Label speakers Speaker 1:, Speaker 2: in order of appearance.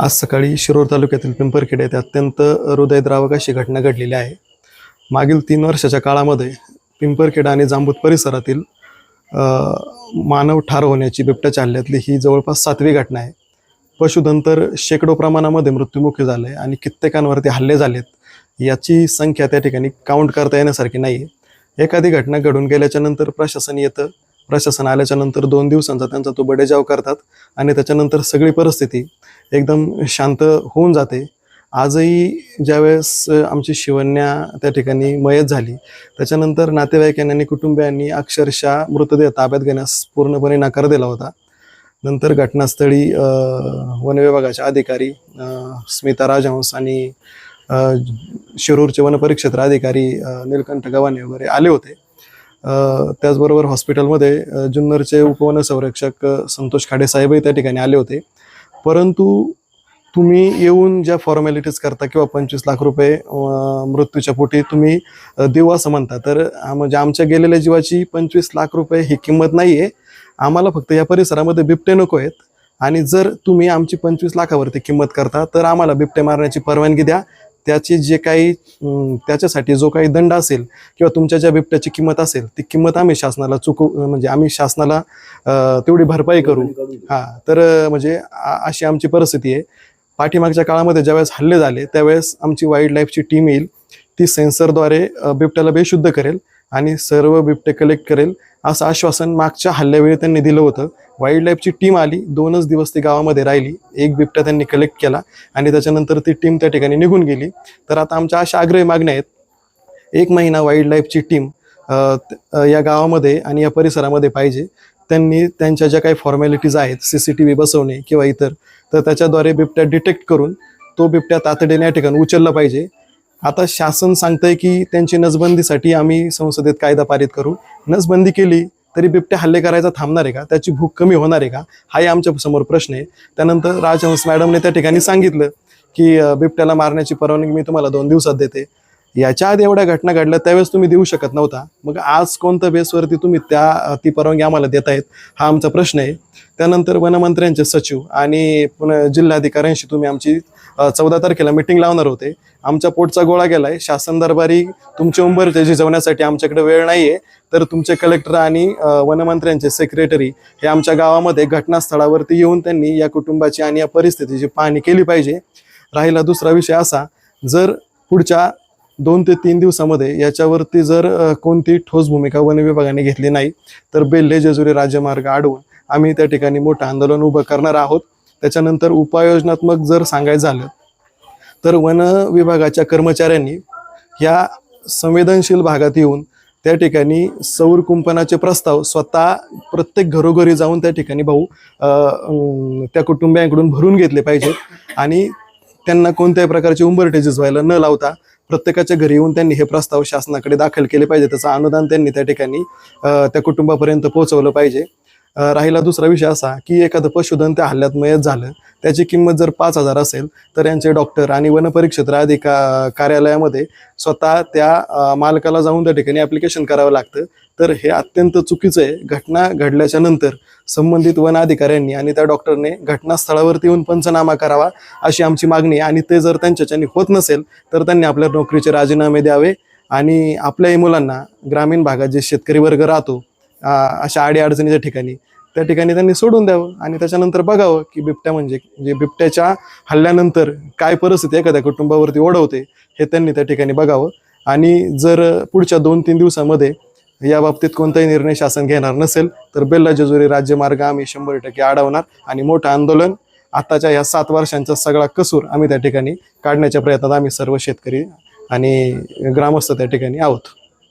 Speaker 1: आज सकाळी शिरोर तालुक्यातील पिंपरखेड येथे अत्यंत हृदयद्रावक अशी घटना घडलेली आहे. मागील तीन वर्षाच्या काळामध्ये पिंपरखेड आणि जांबूत परिसरातील मानव ठार होण्याची बिबट्याच्या हल्ल्यातली ही जवळपास सातवी घटना आहे. पशुधन तर शेकडो प्रमाणामध्ये मृत्युमुखी झाले आणि कित्येकांवरती हल्ले झालेत. याची संख्या त्या ठिकाणी काउंट करता येण्यासारखी नाही आहे एखादी घटना घडून गेल्याच्यानंतर प्रशासन येतं. प्रशासन आल्याच्यानंतर दोन दिवसांचा त्यांचा तो बडेजाव करतात आणि त्याच्यानंतर सगळी परिस्थिती एकदम शांत होऊन जाते. आजही ज्यावेळेस आमची शिवन्या त्या ठिकाणी मयत झाली त्याच्यानंतर नातेवाईकांनी आणि कुटुंबियांनी अक्षरशः मृतदेह ताब्यात घेण्यास पूर्णपणे नकार दिला होता. नंतर घटनास्थळी वन विभागाचे अधिकारी स्मिता राजहंस आणि शिरूरचे वनपरिक्षेत्र अधिकारी निलकंठ गव्हाणे वगैरे आले होते. त्याचबरोबर हॉस्पिटलमध्ये जुन्नरचे उपवन संरक्षक संतोष खाडे साहेबही त्या ठिकाणी आले होते. परंतु तुम्ही येऊन ज्या फॉर्मॅलिटीज करता किंवा पंचवीस लाख रुपये मृत्यूच्या पोटी तुम्ही देऊ असं म्हणता. तर म्हणजे आमच्या गेलेल्या जीवाची पंचवीस लाख रुपये ही किंमत नाही आहे आम्हाला फक्त या परिसरामध्ये बिबटे नको आहेत. आणि जर तुम्ही आमची पंचवीस लाखावरती किंमत करता तर आम्हाला बिबटे मारण्याची परवानगी द्या. त्याची जे काही त्याच्यासाठी जो काही दंड असेल किंवा तुमच्या ज्या बिबट्याची किंमत असेल ती किंमत आम्ही शासनाला चुकू म्हणजे आम्ही शासनाला तेवढी भरपाई करू. हा तर म्हणजे अशी आमची परिस्थिती आहे. पाठीमागच्या काळामध्ये ज्यावेळेस हल्ले झाले त्यावेळेस आमची वाईल्ड लाईफची टीम येईल. ती सेन्सरद्वारे बिबट्याला बेशुद्ध करेल आणि सर्व बिबटे कलेक्ट करेल असं आश्वासन मागच्या हल्ल्यावेळी त्यांनी दिलं होतं. वाईल्ड लाईफची टीम आली दोनच दिवस ती गावामध्ये राहिली एक बिबट्या त्यांनी कलेक्ट केला आणि त्याच्यानंतर ती टीम त्या ठिकाणी निघून गेली. तर आता आमच्या अशा आग्रही मागण्या आहेत एक महिना वाईल्ड लाईफची टीम या गावामध्ये आणि या परिसरामध्ये पाहिजे. त्यांनी त्यांच्या ज्या काही फॉर्मॅलिटीज आहेत सी सी टी व्ही बसवणे किंवा इतर तर त्याच्याद्वारे बिबट्या डिटेक्ट करून तो बिबट्या तातडीने या ठिकाणी उचलला पाहिजे. आता शासन सांगतंय की त्यांची नसबंदीसाठी आम्ही संसदेत कायदा पारित करू. नसबंदी केली तरी बिबट्या हल्ले करायचा थांबणार आहे का? त्याची भूक कमी होणार आहे का? हाही आमच्यासमोर प्रश्न आहे. त्यानंतर राजहंस मॅडमने त्या ठिकाणी सांगितलं की बिबट्याला मारण्याची परवानगी मी तुम्हाला दोन दिवसात देते. याच्या आधी एवढ्या घटना घडल्या त्यावेळेस तुम्ही देऊ शकत नव्हता. मग आज कोणत्या बेसवरती तुम्ही त्या ती परवानगी आम्हाला देतायत हा आमचा प्रश्न आहे. त्यानंतर वनमंत्र्यांचे सचिव आणि पुन्हा जिल्हाधिकाऱ्यांशी तुम्ही आमची चौदा तारखेला मिटिंग लावणार होते. आमच्या पोटचा गोळा गेलाय. शासन दरबारी तुमचे उंबरते झिजवण्यासाठी आमच्याकडे वेळ नाहीये. तर तुमचे कलेक्टर आणि वनमंत्र्यांचे सेक्रेटरी हे आमच्या गावामध्ये घटनास्थळावरती येऊन त्यांनी या कुटुंबाची आणि या परिस्थितीची पाहणी केली पाहिजे. राहिला दुसरा विषय असा जर पुढच्या दोन ते तीन दिवसामध्ये याच्यावरती जर कोणती ठोस भूमिका वन विभागाने घेतली नाही तर बेल्ले जेजुरी राज्यमार्ग अडवून आम्ही त्या ठिकाणी मोठं आंदोलन उभं करणार आहोत. त्याच्यानंतर उपाययोजनात्मक जर सांगायचं झालं तर वन विभागाच्या कर्मचाऱ्यांनी ह्या संवेदनशील भागात येऊन त्या ठिकाणी सौर कुंपणाचे प्रस्ताव स्वतः प्रत्येक घरोघरी जाऊन त्या ठिकाणी भाऊ त्या कुटुंबियांकडून भरून घेतले पाहिजेत आणि त्यांना कोणत्याही प्रकारचे उंबरटेजेस व्हायला न लावता प्रत्येकाच्या घरी येऊन त्यांनी हे प्रस्ताव शासनाकडे दाखल केले पाहिजे त्याचं अनुदान त्यांनी त्या ठिकाणी त्या कुटुंबापर्यंत पोहोचवलं पाहिजे. राहिला दुसरा विषय असा की एखादं पशुधन त्या हल्ल्यात मयत झालं त्याची किंमत जर पाच हजार असेल तर यांचे डॉक्टर आणि वनपरिक्षेत्र अधिका कार्यालयामध्ये स्वतः त्या मालकाला जाऊन त्या ठिकाणी ॲप्लिकेशन करावं लागतं. तर हे अत्यंत चुकीचं आहे. घटना घडल्याच्या नंतर संबंधित वन अधिकाऱ्यांनी आणि त्या डॉक्टरने घटनास्थळावरती येऊन पंचनामा करावा अशी आमची मागणी आहे. आणि ते जर त्यांच्याच्याने होत नसेल तर त्यांनी आपल्या नोकरीचे राजीनामे द्यावे. आणि आपल्याही मुलांना ग्रामीण भागात जे शेतकरी वर्ग राहतो अशा अशा अडीअडचणीच्या ठिकाणी. त्या ठिकाणी त्यांनी सोडून द्यावं आणि त्याच्यानंतर बघावं की बिबट्या म्हणजे जे बिबट्याच्या हल्ल्यानंतर काय परिस्थिती एखाद्या कुटुंबावरती ओढवते हे त्यांनी त्या ठिकाणी बघावं. आणि जर पुढच्या दोन तीन दिवसामध्ये या बाबतीत कोणताही निर्णय शासन घेणार नसेल तर बेल्ला जेजुरी राज्यमार्ग आम्ही शंभर टक्के अडवणार आणि मोठं आंदोलन आताच्या या सात वर्षांचा सगळा कसूर आम्ही त्या ठिकाणी काढण्याच्या प्रयत्नात आम्ही सर्व शेतकरी आणि ग्रामस्थ त्या ठिकाणी आहोत.